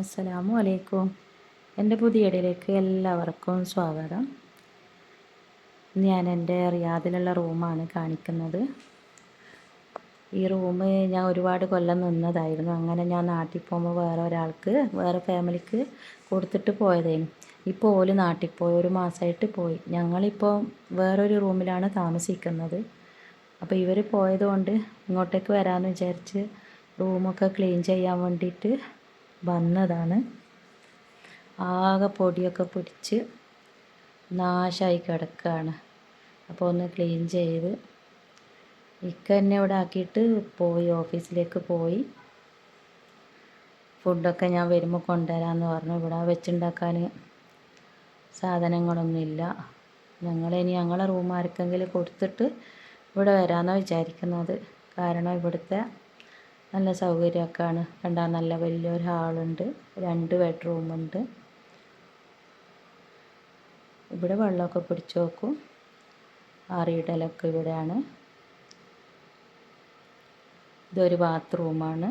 അസ്സലാമു അലൈക്കും. എന്റെ പുതിയ ഇടയിലേക്ക് എല്ലാവർക്കും സ്വാഗതം. ഞാൻ എന്റെ റിയാദിലുള്ള റൂമാണ് കാണിക്കുന്നത്. ഈ റൂം ഞാൻ ഒരുപാട് കൊല്ലം നിന്നതായിരുന്നു. അങ്ങനെ ഞാൻ നാട്ടിൽ പോകുമ്പോൾ വേറെ ഒരാൾക്ക് വേറെ ഫാമിലിക്ക് കൊടുത്തിട്ട് പോയതായിരുന്നു ഇപ്പോൾ ഓൽ നാട്ടിൽ പോയി ഒരു മാസമായിട്ട് പോയി. ഞങ്ങളിപ്പോൾ വേറൊരു റൂമിലാണ് താമസിക്കുന്നത്. അപ്പോൾ ഇവർ പോയതുകൊണ്ട് ഇങ്ങോട്ടേക്ക് വരാമെന്ന് വിചാരിച്ച് റൂമൊക്കെ ക്ലീൻ ചെയ്യാൻ വേണ്ടിയിട്ട് വന്നതാണ്. ആകെ പൊടിയൊക്കെ പിടിച്ച് നാശമായി കിടക്കുകയാണ് അപ്പോൾ ഒന്ന് ക്ലീൻ ചെയ്ത് ഇക്ക എന്നെ ഇവിടെ ആക്കിയിട്ട് പോയി ഓഫീസിലേക്ക് പോയി. ഫുഡൊക്കെ ഞാൻ വരുമ്പോൾ കൊണ്ടുവരാമെന്ന് പറഞ്ഞു. ഇവിടെ വെച്ചുണ്ടാക്കാൻ സാധനങ്ങളൊന്നുമില്ല. ഞങ്ങളിനി ഞങ്ങളെ റൂം ആർക്കെങ്കിലും കൊടുത്തിട്ട് ഇവിടെ വരാമെന്നാണ് വിചാരിക്കുന്നത്. കാരണം ഇവിടുത്തെ നല്ല സൗകര്യമൊക്കെയാണ്. കണ്ടാൽ നല്ല വലിയൊരു ഹാളുണ്ട് രണ്ട് ബെഡ്റൂമുണ്ട്. ഇവിടെ വെള്ളമൊക്കെ പിടിച്ചു നോക്കും ആറിയിടലൊക്കെ ഇവിടെയാണ്. ഇതൊരു ബാത്റൂമാണ്.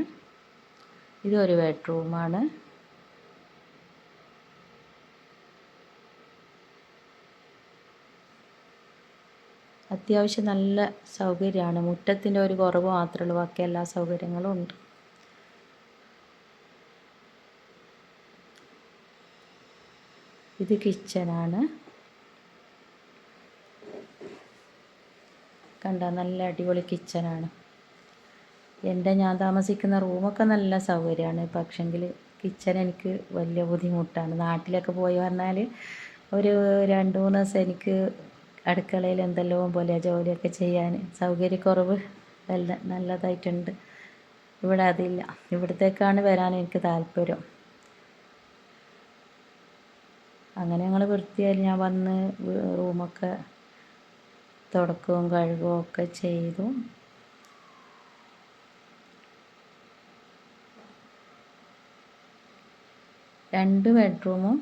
ഇതൊരു ബെഡ്റൂമാണ്. അത്യാവശ്യം നല്ല സൗകര്യമാണ്. മുറ്റത്തിന്റെ ഒരു കുറവ് മാത്രമേ ഉള്ളൂ. ബാക്കി എല്ലാ സൗകര്യങ്ങളും ഉണ്ട്. ഇത് കിച്ചനാണ്. കണ്ട നല്ല അടിപൊളി കിച്ചനാണ്. എന്റെ ഞാൻ താമസിക്കുന്ന റൂമൊക്കെ നല്ല സൗകര്യമാണ്. പക്ഷെങ്കിൽ കിച്ചൺ എനിക്ക് വലിയ ബുദ്ധിമുട്ടാണ്. നാട്ടിലൊക്കെ പോയി പറഞ്ഞാൽ ഒരു രണ്ട് മൂന്ന് ദിവസം എനിക്ക് അടുക്കളയിൽ എന്തെല്ലോ പോലെ ജോലിയൊക്കെ ചെയ്യാൻ. സൗകര്യക്കുറവ് നല്ല നല്ലതായിട്ടുണ്ട്. ഇവിടെ അതില്ല. ഇവിടത്തേക്കാണ് വരാൻ എനിക്ക് താല്പര്യം. അങ്ങനെ ഞങ്ങൾ വൃത്തിയായി ഞാൻ വന്ന് റൂമൊക്കെ തുടക്കവും കഴുകുകയും ഒക്കെ ചെയ്തു. രണ്ട് ബെഡ്റൂമും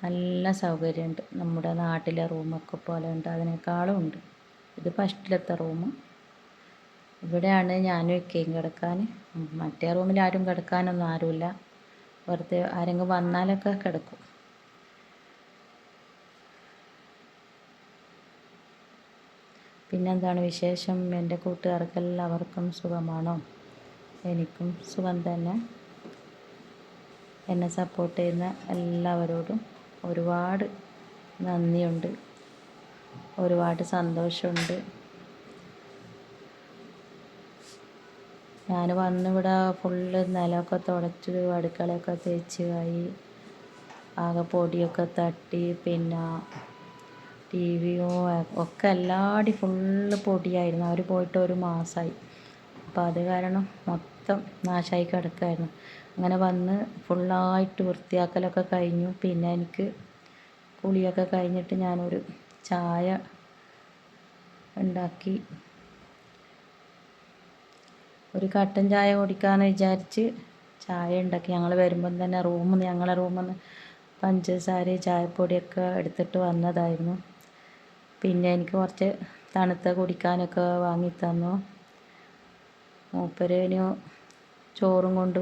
നല്ല സൗകര്യമുണ്ട്. നമ്മുടെ നാട്ടിലെ റൂമൊക്കെ പോലെ ഉണ്ട്. അതിനേക്കാളും ഉണ്ട്. ഇത് ഫസ്റ്റിലത്തെ റൂം ഇവിടെയാണ് ഞാനും ഇക്കയും കിടക്കാൻ. മറ്റേ റൂമിൽ ആരും കിടക്കാനൊന്നും ആരുമില്ല. വെറുതെ ആരെങ്കിലും വന്നാലൊക്കെ കിടക്കും. പിന്നെന്താണ് വിശേഷം? എന്റെ കൂട്ടുകാർക്കെല്ലാവർക്കും സുഖമാണോ? എനിക്കും സുഖം തന്നെ. എന്നെ സപ്പോർട്ട് ചെയ്യുന്ന എല്ലാവരോടും ഒരുപാട് നന്ദിയുണ്ട്. ഒരുപാട് സന്തോഷമുണ്ട്. ഞാൻ വന്നിവിടെ ഫുള്ള് നിലമൊക്കെ തുടച്ച് അടുക്കളയൊക്കെ തേച്ച് ആയി ആകെ പൊടിയൊക്കെ തട്ടി പിന്നെ ടി വിയും ഒക്കെ എല്ലാടി ഫുള്ള് പൊടിയായിരുന്നു. അവർ പോയിട്ട് ഒരു മാസമായി അപ്പോൾ അത് കാരണം മൊത്തം നാശമായി കിടക്കുമായിരുന്നു അങ്ങനെ വന്ന് ഫുള്ളായിട്ട് വൃത്തിയാക്കലൊക്കെ കഴിഞ്ഞു. പിന്നെ എനിക്ക് കുളിയൊക്കെ കഴിഞ്ഞിട്ട് ഞാനൊരു ചായ ഉണ്ടാക്കി. ഒരു കട്ടൻ ചായ കുടിക്കാമെന്ന് വിചാരിച്ച് ചായ ഉണ്ടാക്കി. ഞങ്ങൾ വരുമ്പം തന്നെ റൂമിൽ നിന്ന് ഞങ്ങളെ റൂമിൽ നിന്ന് പഞ്ചസാര ചായപ്പൊടിയൊക്കെ എടുത്തിട്ട് വന്നതായിരുന്നു. പിന്നെ എനിക്ക് കുറച്ച് തണുത്ത കുടിക്കാനൊക്കെ വാങ്ങി തന്നു. മൂപ്പരന് ചോറും കൊണ്ട്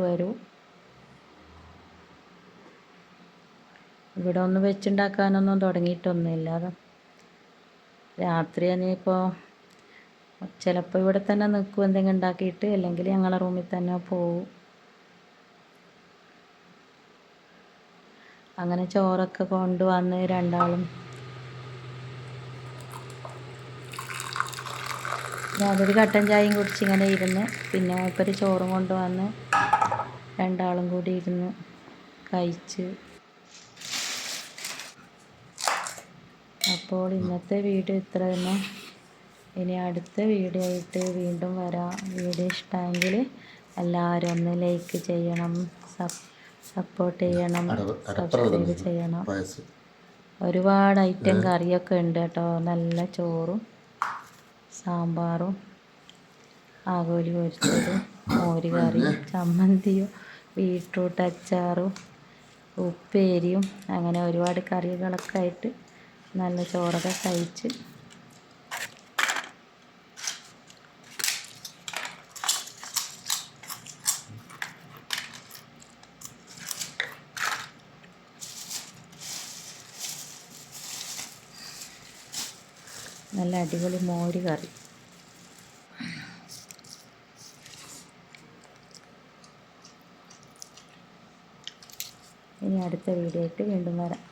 ഇവിടെ ഒന്ന് വെച്ചുണ്ടാക്കാനൊന്നും തുടങ്ങിയിട്ടൊന്നുമില്ല. രാത്രി ഇനിയിപ്പോൾ ചിലപ്പോൾ ഇവിടെ തന്നെ നിൽക്കും എന്തെങ്കിലും ഉണ്ടാക്കിയിട്ട് അല്ലെങ്കിൽ ഞങ്ങളുടെ റൂമിൽ തന്നെ പോവും. അങ്ങനെ ചോറൊക്കെ കൊണ്ടുവന്ന് രണ്ടാളും ഞാനൊരു കട്ടൻ ചായയും കുടിച്ച് ഇങ്ങനെ ഇരുന്ന് പിന്നെ മൂപ്പര് ചോറും കൊണ്ടുവന്ന് രണ്ടാളും കൂടി ഇരുന്ന് കഴിച്ച് അപ്പോൾ ഇന്നത്തെ വീഡിയോ ഇത്ര തന്നെ. ഇനി അടുത്ത വീഡിയോ ആയിട്ട് വീണ്ടും വരാം. വീഡിയോ ഇഷ്ടമെങ്കിൽ എല്ലാവരും ഒന്ന് ലൈക്ക് ചെയ്യണം സപ്പോർട്ട് ചെയ്യണം സബ്സ്ക്രൈബ് ചെയ്യണം. ഒരുപാട് ഐറ്റം കറിയൊക്കെ ഉണ്ട് കേട്ടോ. നല്ല ചോറും സാമ്പാറും ആകോലി പൊരിച്ചതും മോര് കറി ചമ്മന്തിയും ബീട്രൂട്ട് അച്ചാറും ഉപ്പേരിയും അങ്ങനെ ഒരുപാട് കറികളൊക്കെ ആയിട്ട് നല്ല ചോറൊക്കെ കഴിച്ച്. നല്ല അടിപൊളി മോര് കറി. ഇനി അടുത്ത വീഡിയോ ആയിട്ട് വീണ്ടും വരാം.